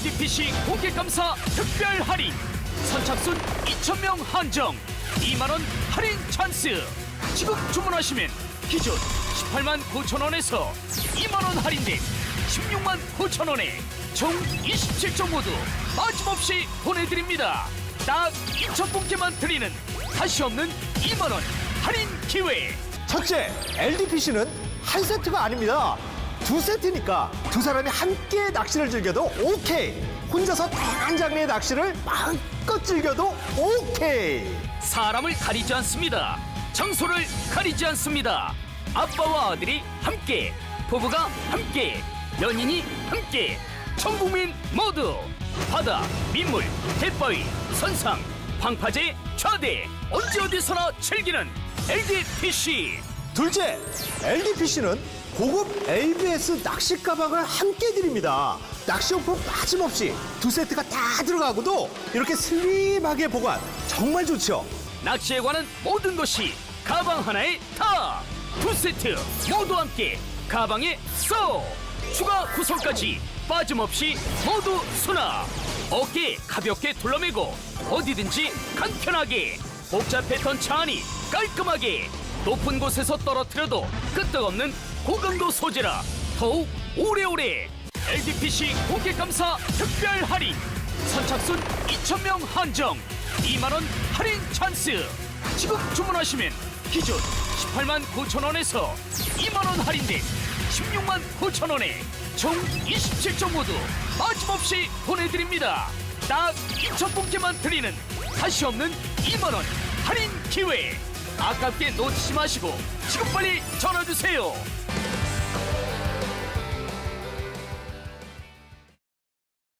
LDPC 고객감사 특별 할인. 선착순 2,000명 한정. 2만원 할인 찬스. 지금 주문하시면 기존 18만 9천원에서 2만원 할인된 16만 9천원에 총 27종 모두 빠짐없이 보내드립니다. 딱 2,000분께만 드리는 다시 없는 2만원 할인 기회. 첫째, LDPC는 한 세트가 아닙니다. 두 세트니까 두 사람이 함께 낚시를 즐겨도 오케이. 혼자서 다양한 장르의 낚시를 마음껏 즐겨도 오케이. 사람을 가리지 않습니다. 장소를 가리지 않습니다. 아빠와 아들이 함께, 부부가 함께, 연인이 함께, 전 국민 모두 바다, 민물, 갯바위, 선상, 방파제, 좌대 언제 어디서나 즐기는 LDPC 둘째, LDPC는 고급 ABS 낚시 가방을 함께 드립니다. 낚시용품 빠짐없이 두 세트가 다 들어가고도 이렇게 슬림하게 보관 정말 좋죠. 낚시에 관한 모든 것이 가방 하나에 다! 두 세트 모두 함께 가방에 쏙! 추가 구성까지 빠짐없이 모두 수납! 어깨에 가볍게 둘러매고 어디든지 간편하게 복잡 패턴 차 안이 깔끔하게 높은 곳에서 떨어뜨려도 끄떡없는 고강도 소재라 더욱 오래오래 LDPC 고객감사 특별 할인. 선착순 2,000명 한정 2만원 할인 찬스. 지금 주문하시면 기존 18만 9천원에서 2만원 할인된 16만 9천원에 총 27종 모두 빠짐없이 보내드립니다. 딱 2,000분께만 드리는 다시 없는 2만원 할인 기회 아깝게 놓치지 마시고 지금 빨리 전화주세요